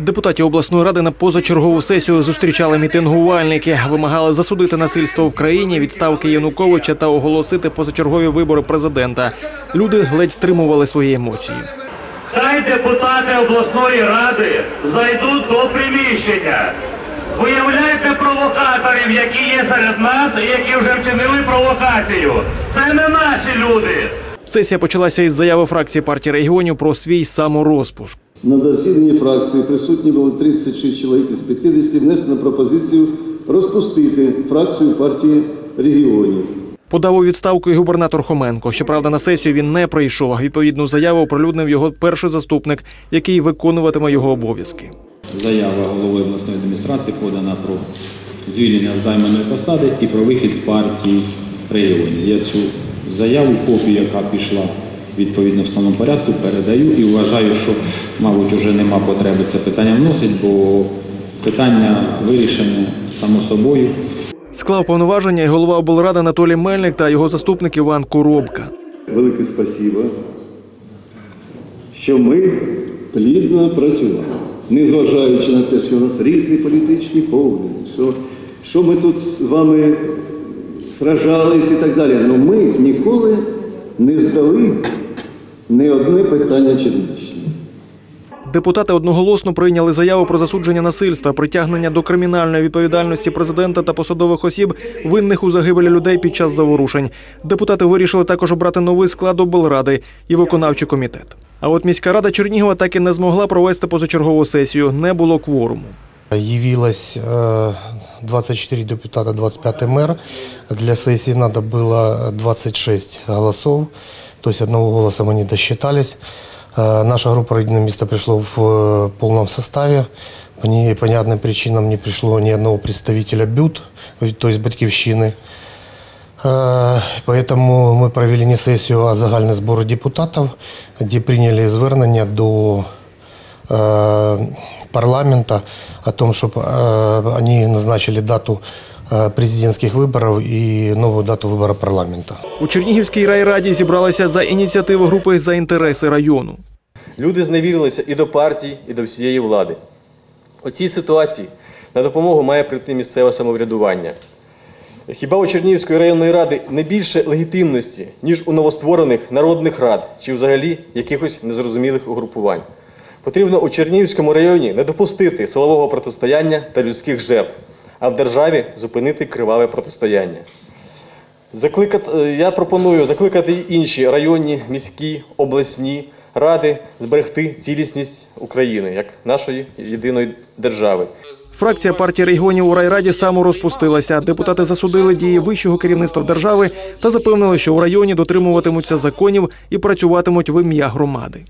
Депутатів обласної ради на позачергову сесію зустрічали мітингувальники, вимагали засудити насильство в країні, відставки Януковича та оголосити позачергові вибори президента. Люди ледь стримували свої емоції. Хай депутати обласної ради зайдуть до приміщення. Виявляйте провокаторів, які є серед нас і які вже вчинили провокацію. Це не наші люди. Сесія почалася із заяви фракції партії регіонів про свій саморозпуск. На засіданні фракції присутні було 36 чоловік із 50, внесено пропозицію розпустити фракцію партії регіонів. Подав у відставку і губернатор Хоменко. Щоправда, на сесію він не прийшов. Відповідну заяву оприлюднив його перший заступник, який виконуватиме його обов'язки. Заява голови обласної адміністрації подана про звільнення з займаної посади і про вихід з партії регіонів. Я цю заяву, копію, яка пішла відповідно в встановленому порядку, передаю і вважаю, що, мабуть, вже нема потреби це питання вносить, бо питання вирішене само собою. Склав повноваження і голова облради Анатолій Мельник та його заступник Іван Коробка. Велике спасибо, що ми плідно працювали, незважаючи на те, що у нас різні політичні погляди, що, що ми тут з вами сражались і так далі. Але ми ніколи не здали ні одне питання Чернігівщини. Депутати одноголосно прийняли заяву про засудження насильства, притягнення до кримінальної відповідальності президента та посадових осіб, винних у загибелі людей під час заворушень. Депутати вирішили також обрати новий склад облради і виконавчий комітет. А от міська рада Чернігова так і не змогла провести позачергову сесію. Не було кворуму. Явилось э, 24 депутата, 25 мэр. Для сессии надо было 26 голосов, то есть одного голоса мы не досчитались. Э, Наша группа «Родильное место» пришло в э, полном составе. По непонятным причинам не пришло ни одного представителя БЮТ, то есть Батьківщины. Е, Поэтому ми провели не сесію, а загальний збор депутатів, де прийняли звернення до е, парламента о том, щоб е, вони назначили дату е, президентських виборів і нову дату вибору парламенту. У Чернігівській райраді зібралися за ініціативу групи за інтереси району. Люди зневірилися і до партій, і до всієї влади. У цій ситуації на допомогу має прийти місцеве самоврядування. Хіба у Чернігівської районної ради не більше легітимності, ніж у новостворених народних рад чи взагалі якихось незрозумілих угрупувань? Потрібно у Чернігівському районі не допустити силового протистояння та людських жертв, а в державі зупинити криваве протистояння. Закликати, е, я пропоную закликати інші районні, міські, обласні ради зберегти цілісність України як нашої єдиної держави. Фракція партії регіонів у райраді саморозпустилася. Депутати засудили дії вищого керівництва держави та запевнили, що у районі дотримуватимуться законів і працюватимуть в ім'я громади.